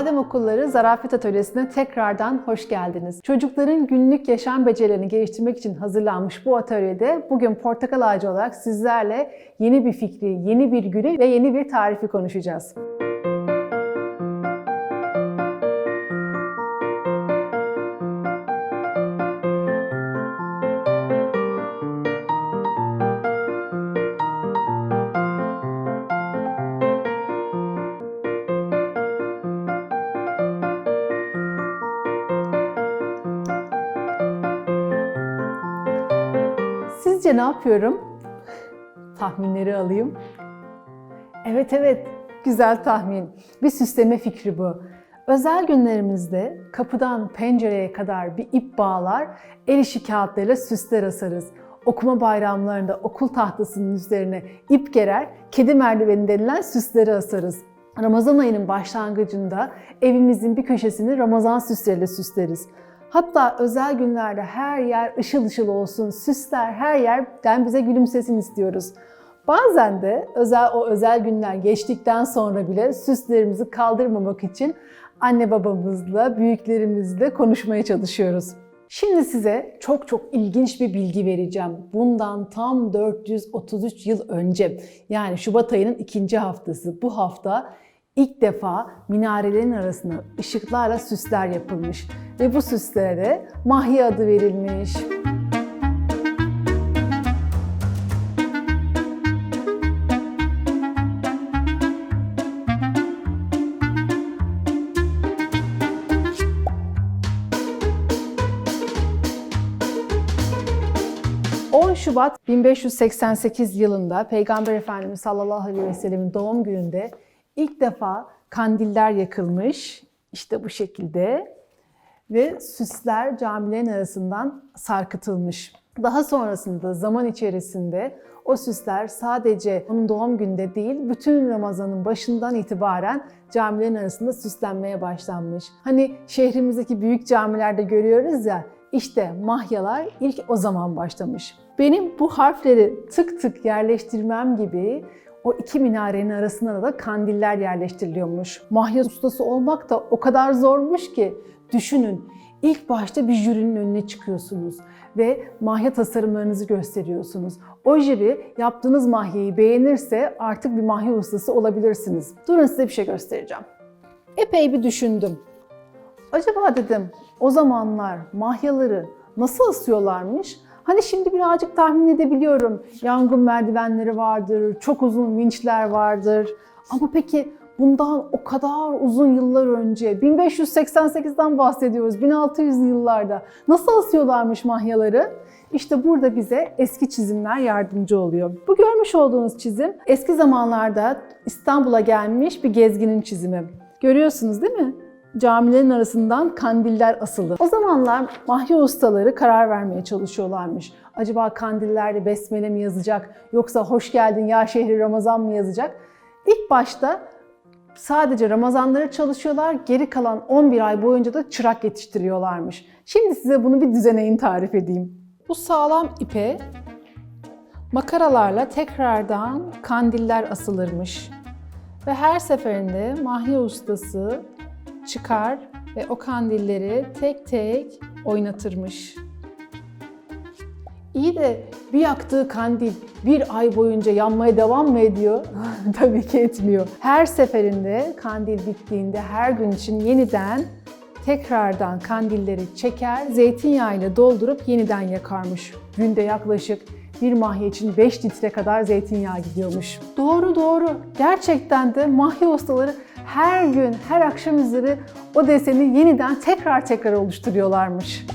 Acıbadem Okulları Zarafet Atölyesi'ne tekrardan hoş geldiniz. Çocukların günlük yaşam becerilerini geliştirmek için hazırlanmış bu atölyede bugün portakal ağacı olarak sizlerle yeni bir fikri, yeni bir gülü ve yeni bir tarifi konuşacağız. Sizce ne yapıyorum? Tahminleri alayım. Evet evet, güzel tahmin. Bir süsleme fikri bu. Özel günlerimizde kapıdan pencereye kadar bir ip bağlar, el işi kağıtlarıyla süsler asarız. Okuma bayramlarında okul tahtasının üzerine ip gerer, kedi merdiveni denilen süsleri asarız. Ramazan ayının başlangıcında evimizin bir köşesini Ramazan süsleriyle süsleriz. Hatta özel günlerde her yer ışıl ışıl olsun, süsler her yerden bize gülümsesin istiyoruz. Bazen de özel o özel günler geçtikten sonra bile süslerimizi kaldırmamak için anne babamızla, büyüklerimizle konuşmaya çalışıyoruz. Şimdi size çok çok ilginç bir bilgi vereceğim. Bundan tam 433 yıl önce yani Şubat ayının ikinci haftası bu hafta ilk defa minarelerin arasına ışıklarla süsler yapılmış ve bu süslere de mahya adı verilmiş. ...10 Şubat 1588 yılında Peygamber Efendimiz sallallahu aleyhi ve sellemin doğum gününde ilk defa kandiller yakılmış. İşte bu şekilde ve süsler camilerin arasından sarkıtılmış. Daha sonrasında zaman içerisinde o süsler sadece onun doğum günde değil, bütün Ramazan'ın başından itibaren camilerin arasında süslenmeye başlanmış. Hani şehrimizdeki büyük camilerde görüyoruz ya, işte mahyalar ilk o zaman başlamış. Benim bu harfleri tık tık yerleştirmem gibi o iki minarenin arasına da kandiller yerleştiriliyormuş. Mahya ustası olmak da o kadar zormuş ki düşünün ilk başta bir jürinin önüne çıkıyorsunuz ve mahya tasarımlarınızı gösteriyorsunuz. O jüri yaptığınız mahyayı beğenirse artık bir mahya ustası olabilirsiniz. Durun size bir şey göstereceğim. Epey bir düşündüm. Acaba dedim o zamanlar mahyaları nasıl asıyorlarmış? Hani şimdi birazcık tahmin edebiliyorum. Yangın merdivenleri vardır, çok uzun vinçler vardır. Ama peki bundan o kadar uzun yıllar önce, 1588'den bahsediyoruz, 1600 yıllarda nasıl asıyorlarmış mahyaları? İşte burada bize eski çizimler yardımcı oluyor. Bu görmüş olduğunuz çizim eski zamanlarda İstanbul'a gelmiş bir gezginin çizimi. Görüyorsunuz değil mi? Camilerin arasından kandiller asılı. O zamanlar mahya ustaları karar vermeye çalışıyorlarmış. Acaba kandillerde besmele mi yazacak yoksa hoş geldin ya şehri Ramazan mı yazacak? İlk başta sadece Ramazanları çalışıyorlar, geri kalan 11 ay boyunca da çırak yetiştiriyorlarmış. Şimdi size bunu bir düzeneyin tarif edeyim. Bu sağlam ipe makaralarla tekrardan kandiller asılırmış. Ve her seferinde mahya ustası çıkar ve o kandilleri tek tek oynatırmış. İyi de bir yaktığı kandil bir ay boyunca yanmaya devam mı ediyor? Tabii ki etmiyor. Her seferinde kandil bittiğinde her gün için yeniden tekrardan kandilleri çeker, zeytinyağıyla doldurup yeniden yakarmış. Günde yaklaşık bir mahya için 5 litre kadar zeytinyağı gidiyormuş. Doğru doğru. Gerçekten de mahya ustaları her gün, her akşam üzeri o deseni yeniden tekrar tekrar oluşturuyorlarmış.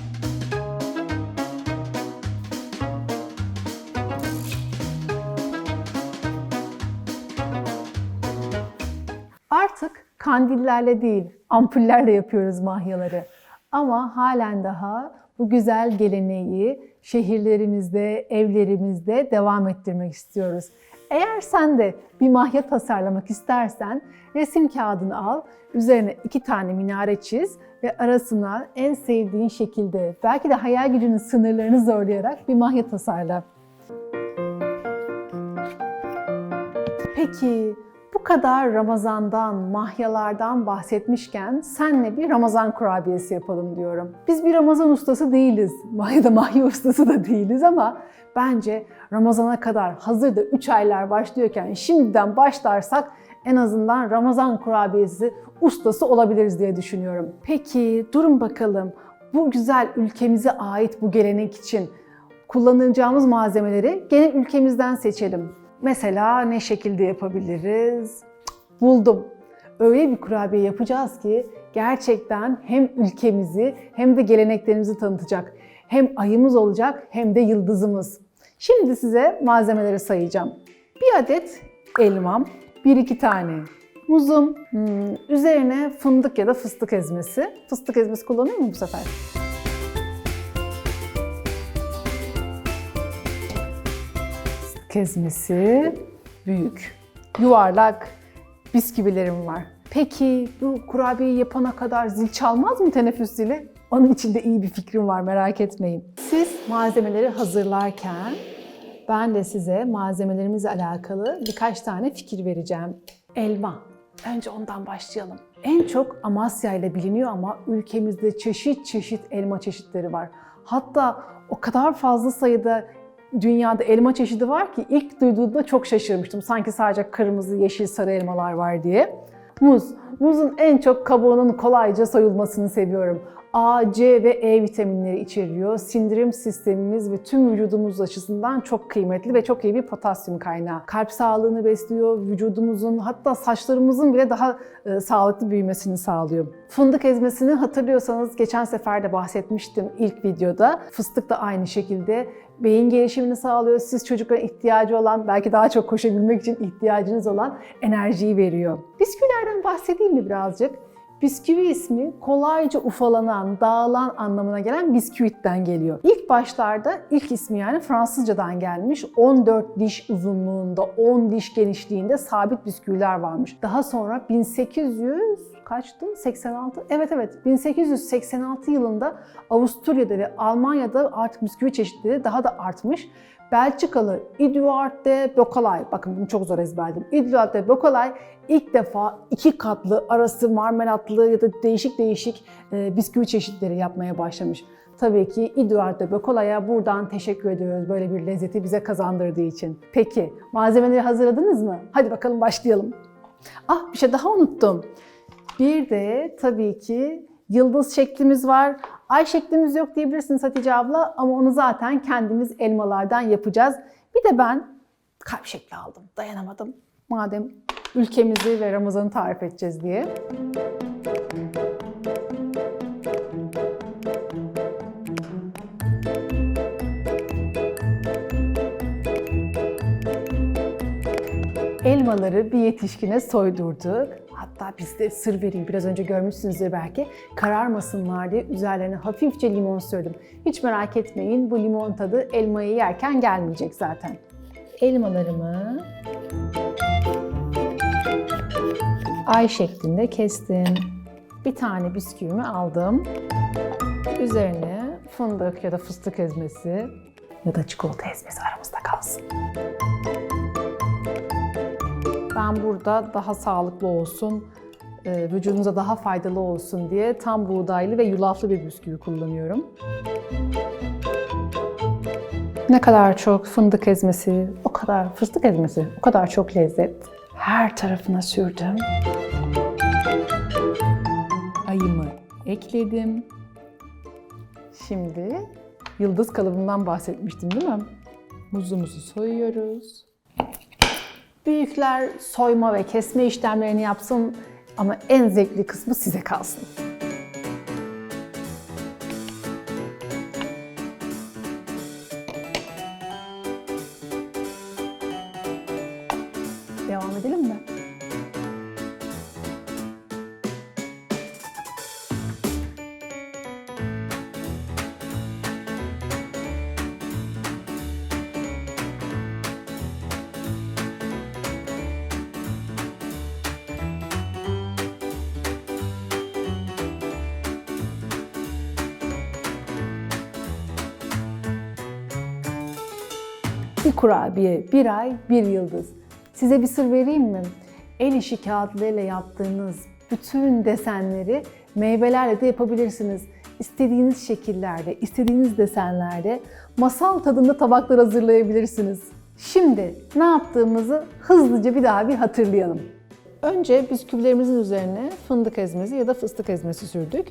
Artık kandillerle değil, ampullerle yapıyoruz mahyaları. Ama halen daha bu güzel geleneği şehirlerimizde, evlerimizde devam ettirmek istiyoruz. Eğer sen de bir mahya tasarlamak istersen resim kağıdını al, üzerine iki tane minare çiz ve arasına en sevdiğin şekilde belki de hayal gücünün sınırlarını zorlayarak bir mahya tasarla. Peki kadar Ramazan'dan, mahyalardan bahsetmişken senle bir Ramazan kurabiyesi yapalım diyorum. Biz bir Ramazan ustası değiliz ya da mahya ustası da değiliz ama bence Ramazan'a kadar hazırda 3 aylar başlıyorken şimdiden başlarsak en azından Ramazan kurabiyesi ustası olabiliriz diye düşünüyorum. Peki durun bakalım bu güzel ülkemize ait bu gelenek için kullanacağımız malzemeleri gene ülkemizden seçelim. Mesela ne şekilde yapabiliriz? Buldum. Öyle bir kurabiye yapacağız ki gerçekten hem ülkemizi hem de geleneklerimizi tanıtacak. Hem ayımız olacak hem de yıldızımız. Şimdi size malzemeleri sayacağım. Bir adet elmam, bir iki tane muzum, hmm, üzerine fındık ya da fıstık ezmesi. Fıstık ezmesi kullanıyor mu bu sefer? Fıstık ezmesi, büyük, yuvarlak bisküvilerim var. Peki bu kurabiyeyi yapana kadar zil çalmaz mı teneffüs zili? Onun için de iyi bir fikrim var merak etmeyin. Siz malzemeleri hazırlarken ben de size malzemelerimizle alakalı birkaç tane fikir vereceğim. Elma. Önce ondan başlayalım. En çok Amasya ile biliniyor ama ülkemizde çeşit çeşit elma çeşitleri var. Hatta o kadar fazla sayıda dünyada elma çeşidi var ki ilk duyduğumda çok şaşırmıştım. Sanki sadece kırmızı, yeşil, sarı elmalar var diye. Muz. Muzun en çok kabuğunun kolayca soyulmasını seviyorum. A, C ve E vitaminleri içeriyor. Sindirim sistemimiz ve tüm vücudumuz açısından çok kıymetli ve çok iyi bir potasyum kaynağı. Kalp sağlığını besliyor, vücudumuzun hatta saçlarımızın bile daha e, sağlıklı büyümesini sağlıyor. Fındık ezmesini hatırlıyorsanız geçen sefer de bahsetmiştim ilk videoda. Fıstık da aynı şekilde beyin gelişimini sağlıyor. Siz çocukların ihtiyacı olan, belki daha çok koşabilmek için ihtiyacınız olan enerjiyi veriyor. Bisküvilerden bahsedeyim mi birazcık? Bisküvi ismi kolayca ufalanan, dağılan anlamına gelen bisküvitten geliyor. İlk başlarda ilk ismi yani Fransızcadan gelmiş. 14 diş uzunluğunda, 10 diş genişliğinde sabit bisküviler varmış. Daha sonra 1800 kaçtı? 86? Evet evet 1886 yılında Avusturya'da ve Almanya'da artık bisküvi çeşitleri daha da artmış. Belçikalı Eduard de Bocalay, bakın bunu çok zor ezberledim. Eduard de Bocalay ilk defa iki katlı arası marmelatlı ya da değişik değişik e, bisküvi çeşitleri yapmaya başlamış. Tabii ki Eduard de Bocalay'a buradan teşekkür ediyoruz böyle bir lezzeti bize kazandırdığı için. Peki malzemeleri hazırladınız mı? Hadi bakalım başlayalım. Ah bir şey daha unuttum. Bir de tabii ki yıldız şeklimiz var. Ay şeklimiz yok diyebilirsiniz Hatice abla ama onu zaten kendimiz elmalardan yapacağız. Bir de ben kalp şekli aldım. Dayanamadım. Madem ülkemizi ve Ramazan'ı tarif edeceğiz diye. Elmaları bir yetişkine soydurduk. Hatta biz de sır vereyim, biraz önce görmüşsünüzdür belki. Kararmasınlar diye üzerlerine hafifçe limon sürdüm. Hiç merak etmeyin, bu limon tadı elmayı yerken gelmeyecek zaten. Elmalarımı ay şeklinde kestim. Bir tane bisküvimi aldım. Üzerine fındık ya da fıstık ezmesi ya da çikolata ezmesi aramızda kalsın. Ben burada daha sağlıklı olsun, e, vücudunuza daha faydalı olsun diye tam buğdaylı ve yulaflı bir bisküvi kullanıyorum. Ne kadar çok fındık ezmesi, o kadar fıstık ezmesi, o kadar çok lezzet. Her tarafına sürdüm. Ayımı ekledim. Şimdi yıldız kalıbından bahsetmiştim değil mi? Muzumuzu soyuyoruz. Büyükler soyma ve kesme işlemlerini yapsın ama en zevkli kısmı size kalsın. Bir kurabiye, bir ay, bir yıldız. Size bir sır vereyim mi? el işi kağıtlarıyla yaptığınız bütün desenleri meyvelerle de yapabilirsiniz. İstediğiniz şekillerde, istediğiniz desenlerde masal tadında tabaklar hazırlayabilirsiniz. Şimdi ne yaptığımızı hızlıca bir daha bir hatırlayalım. Önce bisküvilerimizin üzerine fındık ezmesi ya da fıstık ezmesi sürdük.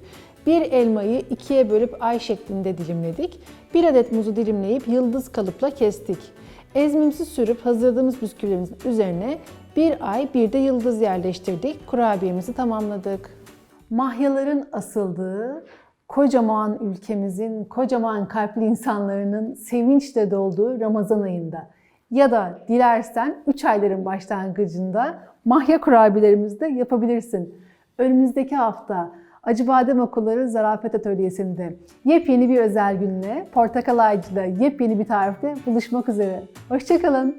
Bir elmayı ikiye bölüp ay şeklinde dilimledik. Bir adet muzu dilimleyip yıldız kalıpla kestik. Ezmemizi sürüp hazırladığımız bisküvilerimizin üzerine bir ay bir de yıldız yerleştirdik. Kurabiyemizi tamamladık. Mahyaların asıldığı, kocaman ülkemizin, kocaman kalpli insanların sevinçle dolduğu Ramazan ayında ya da dilersen 3 ayların başlangıcında mahya kurabiyelerimizi de yapabilirsin. Önümüzdeki hafta Acıbadem Okulları Zarafet Atölyesi'nde yepyeni bir özel günle Portakal Ağacı'da yepyeni bir tarifte buluşmak üzere. Hoşçakalın.